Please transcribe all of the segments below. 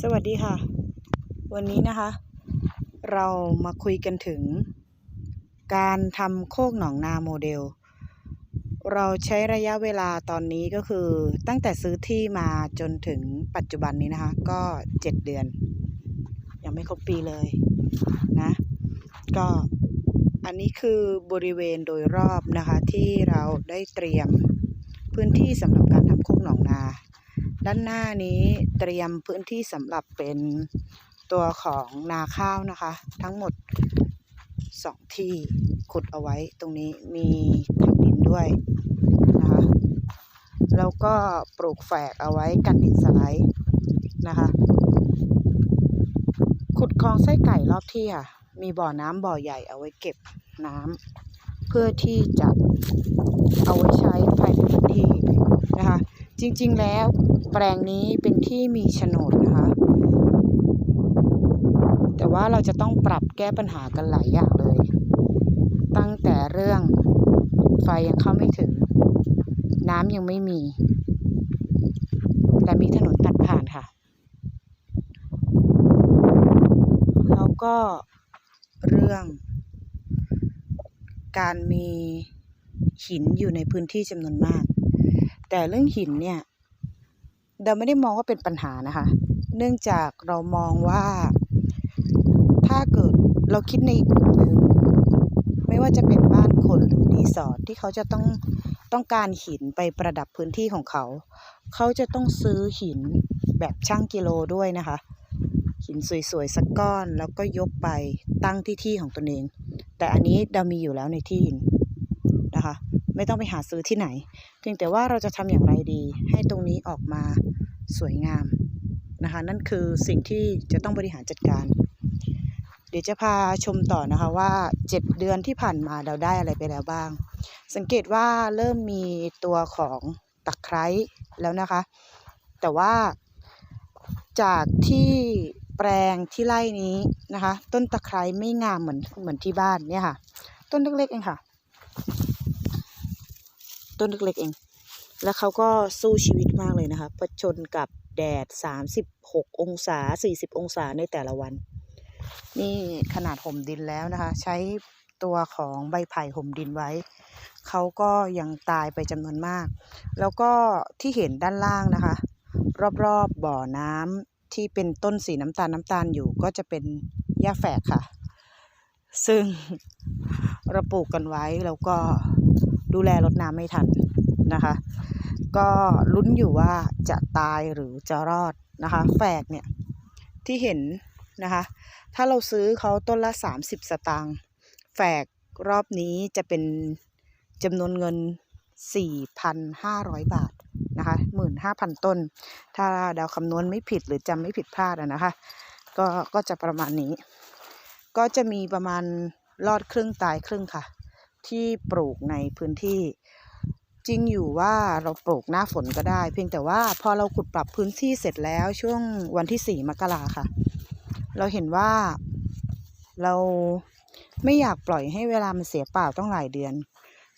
สวัสดีค่ะ วันนี้นะคะ เรามาคุยกันถึง การทำโคกหนองนาโมเดล เราใช้ระยะเวลาตอนนี้ก็คือตั้งแต่ซื้อที่มาจนถึงปัจจุบันนี้นะคะ ก็7เดือน ยังไม่ครบปีเลยนะ ก็อันนี้คือบริเวณโดยรอบนะคะที่เราได้เตรียมพื้นที่สำหรับการทำโคกหนองนา ด้านหน้านี้เตรียมพื้นที่สำหรับเป็นตัวของนาข้าวนะคะ ทั้งหมดสองที่ขุดเอาไว้ตรงนี้มีถังดินด้วยนะคะแล้วก็ปลูกแฝกเอาไว้กันดินสไลด์นะคะ ขุดคลองไส้ไก่รอบที่ค่ะ มีบ่อน้ำบ่อใหญ่เอาไว้เก็บน้ำเพื่อที่จะเอาไว้ใช้ภายในพื้นที่นะคะ จริง ๆ แล้วแปลงนี้เป็นที่มีโฉนดนะคะ แต่ว่าเราจะต้องปรับแก้ปัญหากันหลายอย่างเลย ตั้งแต่เรื่องไฟยังเข้าไม่ถึง น้ำยังไม่มี แต่มีถนนตัดผ่านค่ะ แล้วก็เรื่อง การมีหินอยู่ในพื้นที่จำนวนมาก แต่เรื่องหินเนี่ยเราไม่ได้มองว่าเป็นปัญหานะคะ เนื่องจากเรามองว่า ถ้าเกิดเราคิดในอีกมุมหนึ่งไม่ว่าจะเป็นบ้านคนหรือรีสอร์ทที่เขาจะต้องต้องการหินไปประดับพื้นที่ของเขา เขาจะต้องซื้อหินแบบช่างกิโลด้วยนะคะ หินสวยๆสักก้อนแล้วก็ยกไปตั้งที่ที่ของตนเอง แต่อันนี้เรามีอยู่แล้วในที่นะคะ ไม่ต้องไปหาซื้อที่ไหน เพียงแต่ว่าเราจะทำอย่างไรดี ให้ตรงนี้ออกมาสวยงามนะคะ นั่นคือสิ่งที่จะต้องบริหารจัดการ เดี๋ยวจะพาชมต่อนะคะว่า 7 เดือนที่ผ่านมาเราได้อะไรไปแล้วบ้าง สังเกตว่าเริ่มมีตัวของตะไคร้แล้วนะคะ แต่ว่าจากที่แปลงที่ไร่นี้นะคะ ต้นตะไคร้ไม่งามเหมือนเหมือนที่บ้านเนี่ยค่ะ ต้นเล็กๆเองค่ะ ต้นเล็กๆเอง แล้วเขาก็สู้ชีวิตมากเลยนะคะผจญกับแดด 36 องศา 40 องศาในแต่ละวัน นี่ขนาดห่มดินแล้วนะคะ ใช้ตัวของใบไผ่ห่มดินไว้ เขาก็ยังตายไปจำนวนมาก แล้วก็ที่เห็นด้านล่างนะคะ รอบๆบ่อน้ำที่เป็นต้นสีน้ำตาลน้ำตาลอยู่ก็จะเป็นหญ้าแฝกค่ะ ซึ่งเราปลูกกันไว้แล้วก็ ดูแลรดน้ำไม่ทันนะคะ ก็ลุ้นอยู่ว่าจะตายหรือจะรอดนะคะ แฝกเนี่ยที่เห็นนะคะ ถ้าเราซื้อเขาต้นละ 30 สตางค์แฝกรอบนี้จะเป็นจำนวนเงิน 4,500 บาทนะคะ15,000 ต้น ถ้าเดาคำนวณไม่ผิดหรือจำไม่ผิดพลาดนะคะ ก็ก็จะประมาณนี้ ก็จะมีประมาณรอดครึ่งตายครึ่งค่ะ ที่ปลูกในพื้นที่ จริงอยู่ว่าเราปลูกหน้าฝนก็ได้ เพียงแต่ว่าพอเราขุดปรับพื้นที่เสร็จแล้วช่วงวันที่4มกราค่ะ เราเห็นว่าเราไม่อยากปล่อยให้เวลามันเสียเปล่าต้องหลายเดือน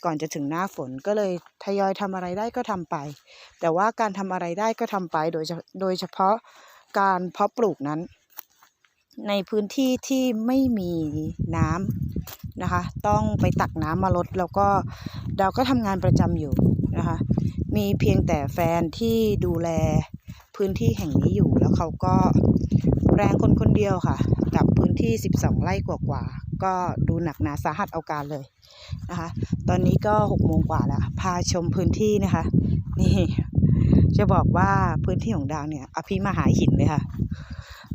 ก่อนจะถึงหน้าฝนก็เลยทยอยทำอะไรได้ก็ทำไป แต่ว่าการทำอะไรได้ก็ทำไปโดยโดยเฉพาะการเพาะปลูกนั้น ในพื้นที่ที่ไม่มีน้ำ นะคะ ต้องไปตักน้ำมาลดแล้วก็ดาวก็ทำงานประจำอยู่นะคะ มีเพียงแต่แฟนที่ดูแลพื้นที่แห่งนี้อยู่แล้วเขาก็แรงคนคนเดียวค่ะ กับพื้นที่ 12 ไร่กว่าๆก็ดูหนักหนาสาหัสเอาการเลยนะคะ ตอนนี้ก็6โมงกว่าแล้ว พาชมพื้นที่นะคะ นี่จะบอกว่าพื้นที่ของดาวเนี่ยอภิมหาหินเลยค่ะ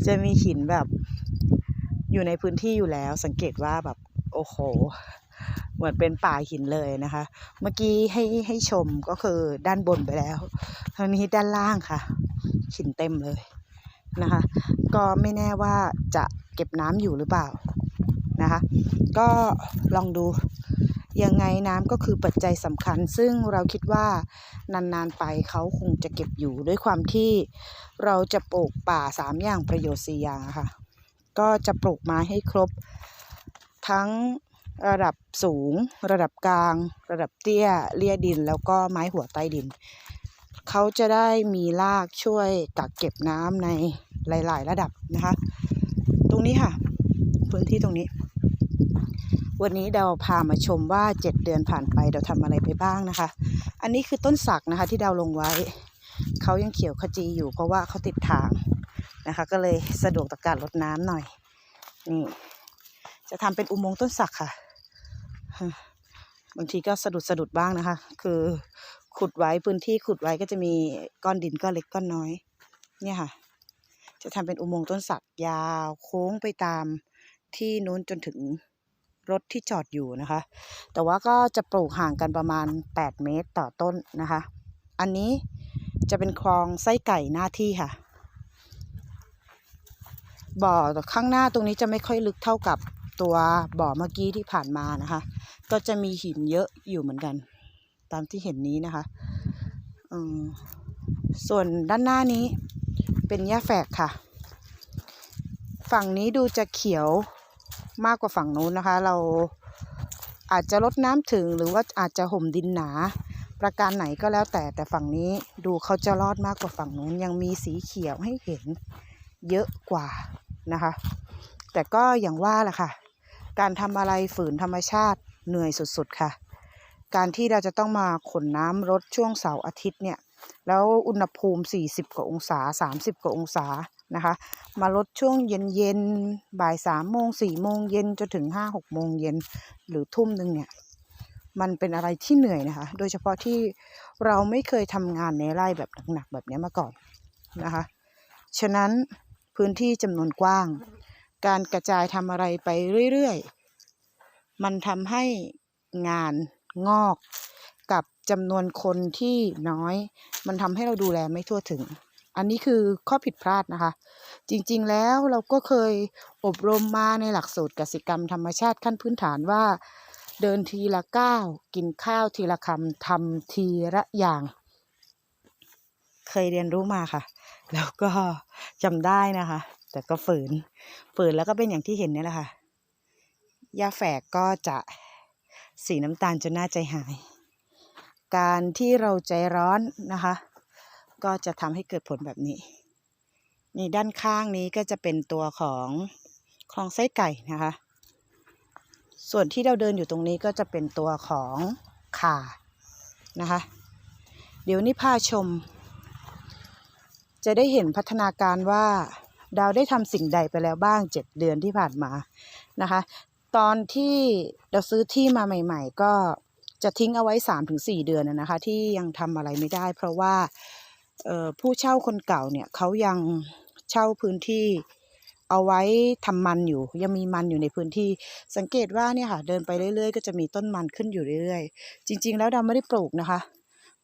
จะมีหินแบบอยู่ในพื้นที่อยู่แล้วสังเกตว่าแบบ โอ้โห เหมือนเป็นป่าหินเลยนะคะ เมื่อกี้ให้ให้ชมก็คือด้านบนไปแล้วทางนี้ด้านล่างค่ะ หินเต็มเลยนะคะ ก็ไม่แน่ว่าจะเก็บน้ำอยู่หรือเปล่านะคะ ก็ลองดูยังไงน้ำก็คือปัจจัยสำคัญ ซึ่งเราคิดว่านานๆไปเขาคงจะเก็บอยู่ด้วยความที่เราจะปลูกป่าสามอย่างประโยชน์สี่อย่างค่ะ ก็จะปลูกไม้ให้ครบ ทั้งระดับสูง ระดับกลาง ระดับเตี้ยเลี่ยดิน แล้วก็ไม้หัวใต้ดิน เขาจะได้มีรากช่วยกักเก็บน้ำในหลาย ๆ ระดับนะคะ ตรงนี้ค่ะ พื้นที่ตรงนี้ วันนี้เราพามาชมว่า 7 เดือนผ่านไปเราทำอะไรไปบ้างนะคะ อันนี้คือต้นสักนะคะที่เดาลงไว้ เขายังเขียวขจีอยู่เพราะว่าเขาติดทางนะคะ ก็เลยสะดวกต่อการรดน้ำหน่อยนี่ จะทำเป็นอุโมงค์ต้นสักค่ะ บางทีก็สะดุดสะดุดบ้างนะคะ คือขุดไว้พื้นที่ขุดไว้ก็จะมีก้อนดินก้อนเล็กก้อนน้อย เนี่ยค่ะ จะทำเป็นอุโมงค์ต้นสักยาวโค้งไปตามที่นู้นจนถึงรถที่จอดอยู่นะคะ แต่ว่าก็จะปลูกห่างกันประมาณ 8 เมตรต่อต้นนะคะ อันนี้จะเป็นคลองไส้ไก่หน้าที่ค่ะ บ่อข้างหน้าตรงนี้จะไม่ค่อยลึกเท่ากับ ตัวบ่อเมื่อกี้ที่ผ่านมานะคะ ก็จะมีหินเยอะอยู่เหมือนกัน ตามที่เห็นนี้นะคะส่วนด้านหน้านี้เป็นหญ้าแฝกค่ะ ฝั่งนี้ดูจะเขียวมากกว่าฝั่งนู้นนะคะ เราอาจจะลดน้ำถึงหรือว่าอาจจะห่มดินหนา ประการไหนก็แล้วแต่แต่ฝั่งนี้ดูเขาจะรอดมากกว่าฝั่งนู้นยังมีสีเขียวให้เห็นเยอะกว่านะคะ แต่ก็อย่างว่าแหละค่ะ การทำอะไรฝืนธรรมชาติเหนื่อยสุดๆค่ะ การที่เราจะต้องมาขนน้ำรถช่วงเสาร์อาทิตย์เนี่ย แล้วอุณหภูมิ 40 กว่าองศา 30 กว่าองศานะคะ มาลดช่วงเย็นๆ บ่าย3โมง4โมงเย็นจนถึง 5 6 โมงเย็นหรือทุ่มหนึ่งเนี่ย มันเป็นอะไรที่เหนื่อยนะคะ โดยเฉพาะที่เราไม่เคยทำงานในไร่แบบหนักๆแบบนี้มาก่อนนะคะ ฉะนั้นพื้นที่จำนวนกว้าง การกระจายทำอะไรไปเรื่อยๆ มันทำให้งานงอกกับจำนวนคนที่น้อย มันทำให้เราดูแลไม่ทั่วถึง อันนี้คือข้อผิดพลาดนะคะ จริงๆแล้วเราก็เคยอบรมมาในหลักสูตรกสิกรรมธรรมชาติขั้นพื้นฐานว่าเดินทีละก้าวกินข้าวทีละคำทำทีละอย่าง เคยเรียนรู้มาค่ะ แล้วก็จำได้นะคะ แต่ก็ฝืน ฝืนแล้วก็เป็นอย่างที่เห็นนี่แหละค่ะหญ้าแฝกก็จะสีน้ำตาลจนน่าใจหาย การที่เราใจร้อนนะคะ ก็จะทำให้เกิดผลแบบนี้ นี่ด้านข้างนี้ก็จะเป็นตัวของคลองไส้ไก่นะคะ ส่วนที่เราเดินอยู่ตรงนี้ก็จะเป็นตัวของขานะคะ เดี๋ยวนี้พาชม จะได้เห็นพัฒนาการว่า ดาวได้ทำสิ่งใดไปแล้วบ้าง 7 เดือนที่ผ่านมานะคะ ตอนที่เราซื้อที่มาใหม่ ๆ ก็จะทิ้งเอาไว้ 3-4 เดือนนะคะ ที่ยังทำอะไรไม่ได้ เพราะว่าผู้เช่าคนเก่าเนี่ยเขายังเช่าพื้นที่เอาไว้ทำมันอยู่ยังมีมันอยู่ในพื้นที่สังเกตว่าเนี่ยค่ะเดินไปเรื่อยๆ ก็จะมีต้นมันขึ้นอยู่เรื่อยๆ จริง ๆ แล้วดาวไม่ได้ปลูกนะคะ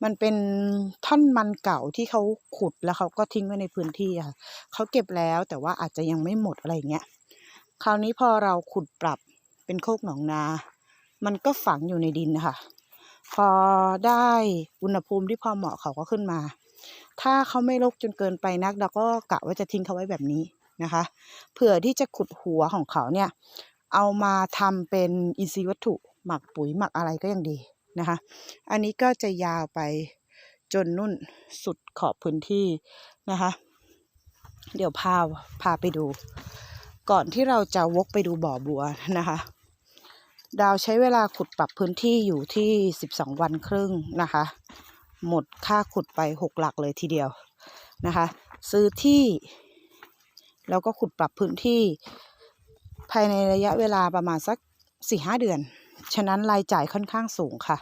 มันเป็นท่อนมันเก่าที่เขาขุดแล้วเขาก็ทิ้งไว้ในพื้นที่ค่ะเขาเก็บแล้วแต่ว่าอาจจะยังไม่หมดอะไรอย่างเงี้ยคราวนี้พอเราขุดปรับเป็นโคกหนองนา มันก็ฝังอยู่ในดินนะคะพอได้อุณหภูมิที่พอเหมาะเขาก็ขึ้นมา ถ้าเขาไม่รกจนเกินไปนักเราก็กะว่าจะทิ้งเขาไว้แบบนี้นะคะเผื่อที่จะขุดหัวของเขาเนี่ย เอามาทำเป็นอินทรีย์วัตถุ หมักปุ๋ยหมักอะไรก็ยังดี นะคะ อันนี้ก็จะยาวไปจนนุ่นสุดขอบพื้นที่นะคะ เดี๋ยวพาพาไปดู ก่อนที่เราจะวกไปดูบ่อบัวนะคะ ดาวใช้เวลาขุดปรับพื้นที่อยู่ที่12วันครึ่งนะคะ หมดค่าขุดไป6หลักเลยทีเดียวนะคะ ซื้อที่ แล้วก็ขุดปรับพื้นที่ภายในระยะเวลาประมาณสัก4-5เดือน ฉะนั้นรายจ่ายค่อนข้างสูงค่ะ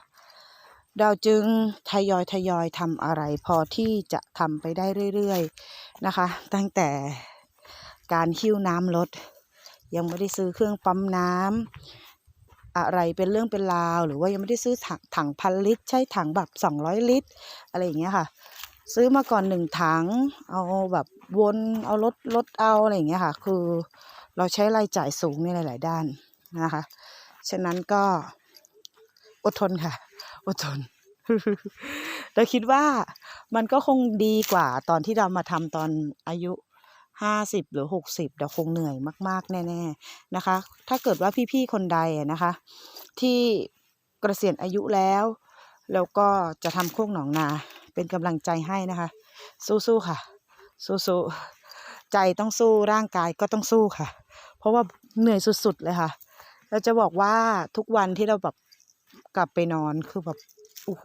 ดาจึงทยอยทยอยทำอะไรพอที่จะทำไปได้เรื่อยๆนะคะ ตั้งแต่การคิ้วน้ำรถยังไม่ได้ซื้อเครื่องปั๊มน้ำอะไรเป็นเรื่องเป็นราว หรือว่ายังไม่ได้ซื้อถังถังพันลิตร ใช้ถังแบบ200ลิตร อะไรอย่างเงี้ยค่ะ ซื้อมาก่อนหนึ่งถัง เอาแบบวนเอารถรถเอาอะไรอย่างเงี้ยค่ะ คือเราใช้รายจ่ายสูงในหลาย ๆ ด้านนะคะ ฉะนั้นก็อดทนค่ะ อดทนเราคิดว่ามันก็คงดีกว่าตอนที่เรามาทำตอนอายุห้าสิบหรือหกสิบเราคงเหนื่อยมาก ๆ แน่ ๆ นะคะ ถ้าเกิดว่าพี่ ๆ คนใดนะคะ ที่เกษียณอายุแล้ว แล้วก็จะทำโคกหนองนา เป็นกำลังใจให้นะคะ สู้ๆค่ะ สู้ๆใจต้องสู้ร่างกายก็ต้องสู้ค่ะ เพราะว่าเหนื่อยสุด ๆ เลยค่ะ เราจะบอกว่าทุกวันที่เราแบบกลับไปนอนคือแบบโอ้โห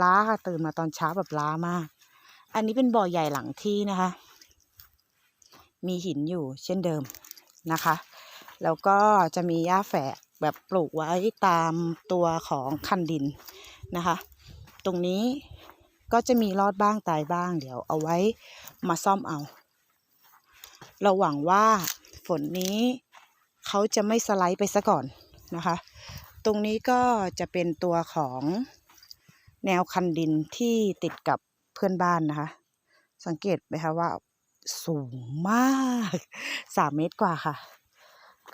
ล้าค่ะตื่นมาตอนเช้าแบบล้ามาก อันนี้เป็นบ่อใหญ่หลังที่นะคะ มีหินอยู่เช่นเดิมนะคะ แล้วก็จะมีหญ้าแฝกแบบปลูกไว้ตามตัวของคันดินนะคะ ตรงนี้ก็จะมีรอดบ้างตายบ้าง เดี๋ยวเอาไว้มาซ่อมเอา เราหวังว่าฝนนี้ เขาจะไม่สไลด์ไปซะก่อนนะคะ ตรงนี้ก็จะเป็นตัวของแนวคันดินที่ติดกับเพื่อนบ้านนะคะ สังเกตไหมคะว่าสูงมากสามเมตรกว่าค่ะ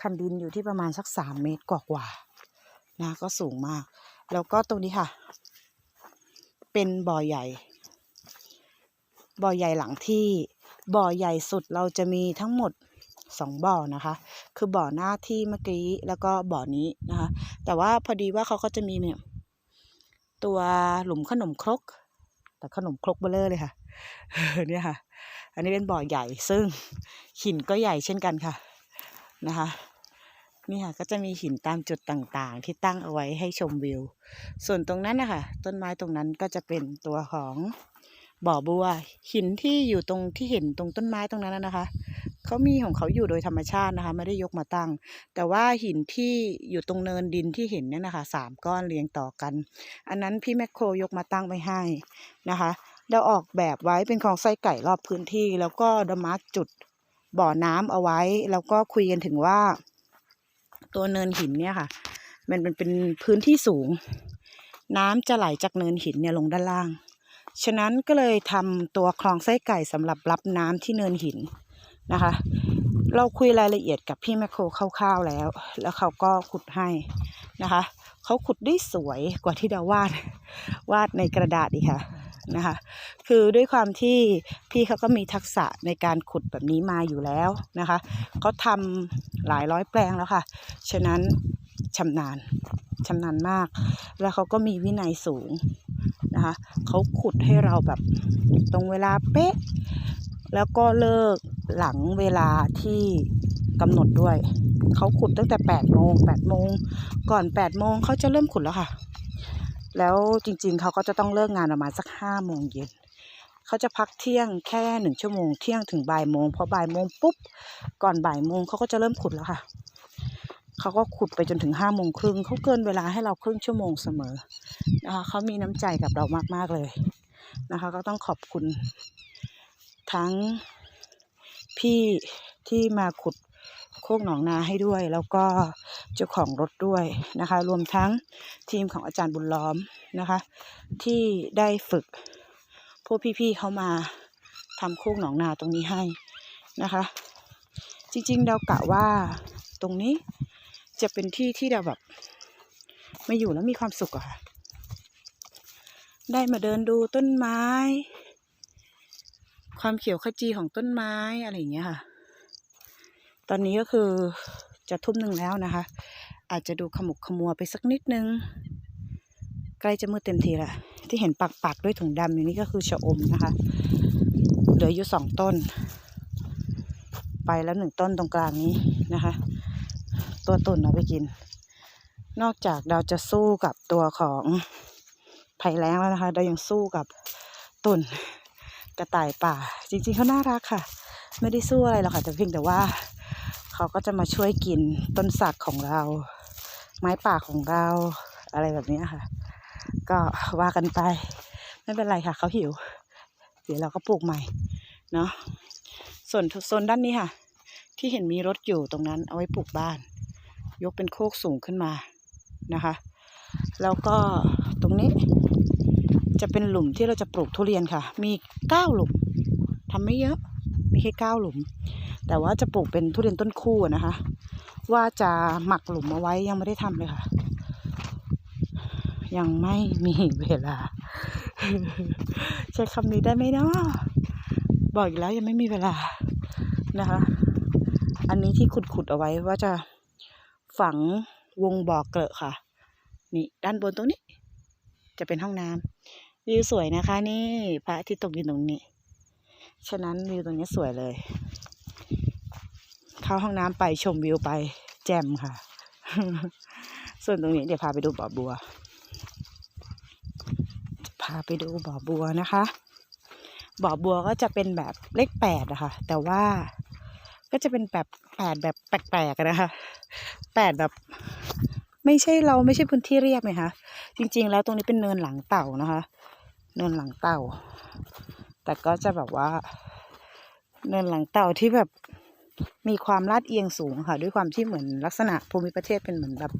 คันดินอยู่ที่ประมาณสักสามเมตรกว่าๆนะก็สูงมาก แล้วก็ตรงนี้ค่ะ เป็นบ่อใหญ่ บ่อใหญ่หลังที่บ่อใหญ่สุดเราจะมีทั้งหมด สองบ่อนะคะ คือบ่อหน้าที่เมื่อกี้แล้วก็บ่อนี้นะคะ แต่ว่าพอดีว่าเขาก็จะมีเนี่ยตัวหลุมขนมครก แต่ขนมครกเบลเลอร์เลยค่ะ เนี่ยค่ะ อันนี้เป็นบ่อใหญ่ซึ่งหินก็ใหญ่เช่นกันค่ะนะคะนี่ค่ะก็จะมีหินตามจุดต่างๆ ที่ตั้งเอาไว้ให้ชมวิว ส่วนตรงนั้นนะคะต้นไม้ตรงนั้นก็จะเป็นตัวของบ่อบัว หินที่อยู่ตรงที่เห็นตรงต้นไม้ตรงนั้นนะนะคะ เขามีของเขาอยู่โดยธรรมชาตินะคะ ไม่ได้ยกมาตั้ง แต่ว่าหินที่อยู่ตรงเนินดินที่เห็นเนี่ยนะคะสามก้อนเรียงต่อกัน อันนั้นพี่แมคโครยกมาตั้งไว้ให้นะคะเราออกแบบไว้เป็นของไส้ไก่รอบพื้นที่ แล้วก็ดมาร์กจุดบ่อน้ำเอาไว้ แล้วก็คุยกันถึงว่า ตัวเนินหินเนี่ยค่ะ มันเป็นเป็นพื้นที่สูง น้ำจะไหลจากเนินหินเนี่ยลงด้านล่าง ฉะนั้นก็เลยทำตัวคลองไส้ไก่สำหรับรับน้ำที่เนินหิน นะคะ เราคุยรายละเอียดกับพี่แมคโครคร่าวๆแล้ว แล้วเขาก็ขุดให้นะคะเขาขุดได้สวยกว่าที่เราวาดวาดในกระดาษอีกค่ะนะคะคือด้วยความที่พี่เขาก็มีทักษะในการขุดแบบนี้มาอยู่แล้วนะคะเขาทำหลายร้อยแปลงแล้วค่ะ ฉะนั้นชำนาญชำนาญมาก แล้วเขาก็มีวินัยสูงนะคะเขาขุดให้เราแบบตรงเวลาเป๊ะ แล้วก็เลิก หลังเวลาที่กำหนดด้วย เขาขุดตั้งแต่8โมง8โมงก่อน8โมงเขาจะเริ่มขุดแล้วค่ะ แล้วจริงๆเขาก็จะต้องเลิกงานประมาณสัก5โมงเย็นเขาจะพักเที่ยงแค่หนึ่งชั่วโมงเที่ยงถึงบ่ายโมงพอบ่ายโมงปุ๊บก่อนบ่ายโมงเขาก็จะเริ่มขุดแล้วค่ะเขาก็ขุดไปจนถึงห้าโมงครึ่งเขาเกินเวลาให้เราครึ่งชั่วโมงเสมอนะคะเขามีน้ำใจกับเรามากๆเลยนะคะ ก็ต้องขอบคุณทั้ง พี่ที่มาขุดโคกหนองนาให้ด้วย แล้วก็เจ้าของรถด้วยนะคะ รวมทั้งทีมของอาจารย์บุญล้อมนะคะ ที่ได้ฝึกพวกพี่ๆเขามาทำโคกหนองนาตรงนี้ให้นะคะ จริงๆเรากะว่าตรงนี้จะเป็นที่ที่เราแบบมาอยู่แล้วมีความสุขอะค่ะ ได้มาเดินดูต้นไม้ ความเขียวขจีของต้นไม้อะไรอย่างเงี้ยค่ะ ตอนนี้ก็คือจะทุ่มหนึ่งแล้วนะคะ อาจจะดูขมุกขมัวไปสักนิดนึง ใกล้จะมืดเต็มทีละที่เห็นปักปักๆด้วยถุงดำอย่างนี้ก็คือชะอมนะคะเหลืออยู่สองต้น ไปแล้วหนึ่งต้นตรงกลางนี้นะคะ ตัวตุ่นเอาไปกิน นอกจากเราจะสู้กับตัวของภัยแล้งแล้วนะคะ เรายังสู้กับตุ่น กระต่ายป่า จริงๆเขาน่ารักค่ะ ไม่ได้สู้อะไรหรอกค่ะ แต่เพียงแต่ว่า เขาก็จะมาช่วยกินต้นสักของเรา ไม้ป่าของเราอะไรแบบนี้ค่ะ ก็ว่ากันไป ไม่เป็นไรค่ะ เขาหิว เดี๋ยวเราก็ปลูกใหม่ เนาะส่วนโซนด้านนี้ค่ะ ที่เห็นมีรถอยู่ตรงนั้นเอาไว้ปลูกบ้าน ยกเป็นโคกสูงขึ้นมานะคะ แล้วก็ตรงนี้ จะเป็นหลุมที่เราจะปลูกทุเรียนค่ะ มีเก้าหลุมทำไม่เยอะ มีแค่เก้าหลุม แต่ว่าจะปลูกเป็นทุเรียนต้นคู่นะคะ ว่าจะหมักหลุมเอาไว้ยังไม่ได้ทำเลยค่ะ ยังไม่มีเวลา ใช้คำนี้ได้ไหมเนาะบอกอีกแล้วยังไม่มีเวลานะคะ อันนี้ที่ขุดๆเอาไว้ว่าจะฝังวงบ่อเกลอะค่ะ นี่ด้านบนตรงนี้ จะเป็นห้องน้ำ วิวสวยนะคะ นี่พระอาทิตย์ตกดินตรงนี้ ฉะนั้นวิวตรงนี้สวยเลย เข้าห้องน้ำไปชมวิวไป แจ่มค่ะ ส่วนตรงนี้เดี๋ยวพาไปดูบ่อบัว พาไปดูบ่อบัวนะคะ บ่อบัวก็จะเป็นแบบเลขแปดอะค่ะแต่ว่าก็จะเป็นแบบแปดแบบแปลกๆนะคะแปดแบบ ไม่ใช่เราไม่ใช่พื้นที่เรียบไหมคะจริง ๆ แล้วตรงนี้เป็นเนินหลังเต่านะคะ เนินหลังเต่า แต่ก็จะแบบว่า เนินหลังเต่าที่แบบมีความลาดเอียงสูงค่ะ ด้วยความที่เหมือนลักษณะภูมิประเทศเป็นเหมือนแบบ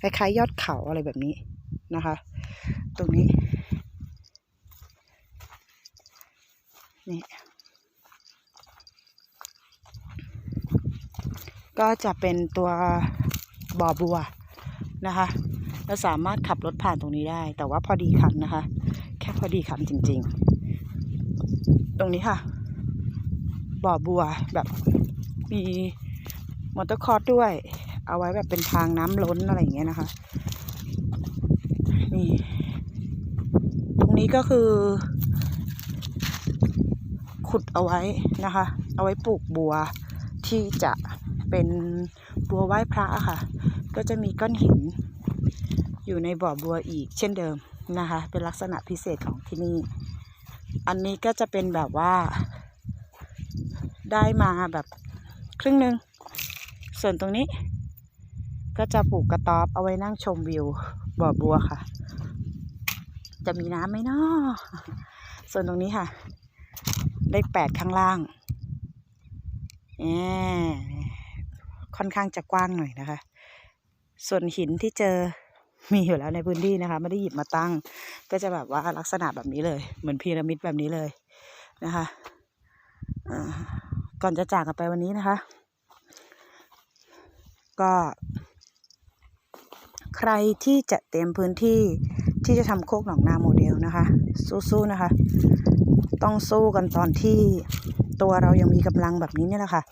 คล้ายๆ ยอดเขาอะไรแบบนี้นะคะ ตรงนี้นี่ก็จะเป็นตัวบ่อบัวนะคะเราสามารถขับรถผ่านตรงนี้ได้ แต่ว่าพอดีคันนะคะ พอดีคันจริง ๆ ตรงนี้ค่ะ บ่อบัวแบบมีมอเตอร์คอร์สด้วย เอาไว้แบบเป็นทางน้ำล้นอะไรอย่างเงี้ยนะคะ นี่ ตรงนี้ก็คือ ขุดเอาไว้นะคะ เอาไว้ปลูกบัวที่จะเป็นบัวไหว้พระค่ะ ก็จะมีก้อนหิน อยู่ในบ่อบัวอีกเช่นเดิม นะคะ เป็นลักษณะพิเศษของที่นี่ อันนี้ก็จะเป็นแบบว่า ได้มาแบบครึ่งหนึ่ง ส่วนตรงนี้ ก็จะปลูกกระต๊อบเอาไว้นั่งชมวิวบ่อบัวค่ะ จะมีน้ำไหมเนาะส่วนตรงนี้ค่ะ เลขแปดข้างล่างแอมค่อนข้างจะกว้างหน่อยนะคะ ส่วนหินที่เจอ มีอยู่แล้วในพื้นที่นะคะ ไม่ได้หยิบมาตั้ง ก็จะแบบว่าลักษณะแบบนี้เลย เหมือนพีระมิดแบบนี้เลยนะคะก่อนจะจากกันไปวันนี้นะคะ ก็ ใครที่จะเตรียมพื้นที่ที่จะทำโคกหนองนาโมเดลนะคะ สู้ๆนะคะ ต้องสู้กันตอนที่ตัวเรายังมีกำลังแบบนี้เนี่ยแหละค่ะ